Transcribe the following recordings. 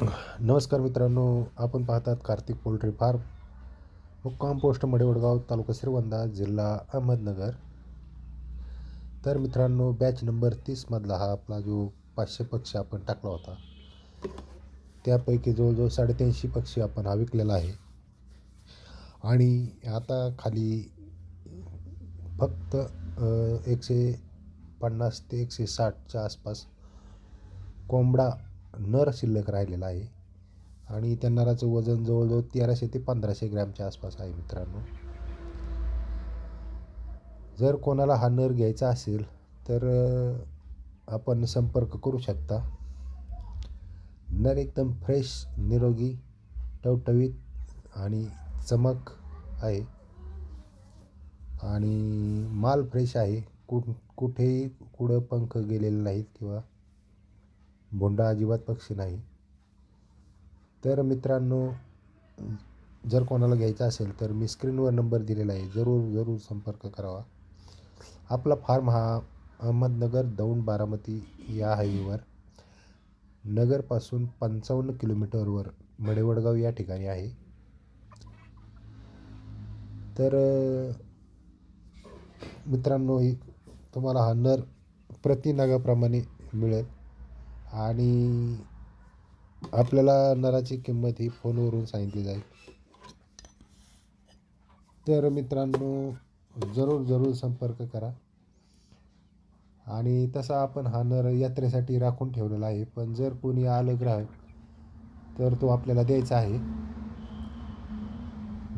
नमस्कार मित्रांनो आपण पाहतात कार्तिक पोल्ट्री फार्म. मुक्काम पोस्ट मडेवडगाव तालुका श्रीवंदा जिल्हा अहमदनगर. तर मित्रांनो बॅच नंबर तीसमधला हा आपला जो पाचशे पक्षी आपण टाकला होता. त्यापैकी जवळजवळ साडेतीनशे पक्षी आपण हा विकलेला आहे. आणि आता खाली फक्त एकशे पन्नास ते एकशे साठच्या आसपास कोंबडा नर शिल्लक राहिलेला आहे. आणि त्या नराचं वजन जवळजवळ तेराशे ते पंधराशे ग्रॅमच्या आसपास आहे मित्रांनो. जर कोणाला हा नर घ्यायचा असेल तर आपण संपर्क करू शकता. नर एकदम फ्रेश निरोगी टवटवीत आणि चमक आहे. आणि माल फ्रेश आहे. कुठ कुठेही कुठं पंख गेलेले नाहीत किंवा भोंडा अजिबात पक्षी नाही. तर मित्रांनो जर कोणाला घ्यायचा असेल तर मी स्क्रीनवर नंबर दिलेला आहे. जरूर जरूर संपर्क करावा. आपला फार्म हा अहमदनगर दौंड बारामती या हायवेवर नगरपासून पंचावन्न किलोमीटरवर मडेवडगाव या ठिकाणी आहे. तर मित्रांनो ही तुम्हाला हा नर प्रति नगाप्रमाणे मिळेल. आणि आपल्याला नराची किंमत ही फोनवरून सांगितली जाईल. तर मित्रांनो जरूर जरूर संपर्क करा. आणि तसा आपण हा नर यात्रेसाठी राखून ठेवलेला आहे. पण जर कोणी आलं ग्राहक तर तो आपल्याला द्यायचा आहे.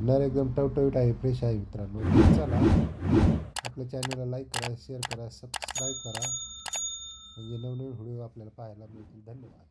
नर एकदम टवटवीट आहे फ्रेश आहे मित्रांनो. चला आपल्या चॅनलला लाईक करा शेअर करा सबस्क्राईब करा. म्हणजे नवनवीन व्हिडिओ आपल्याला पाहायला मिळतील. धन्यवाद.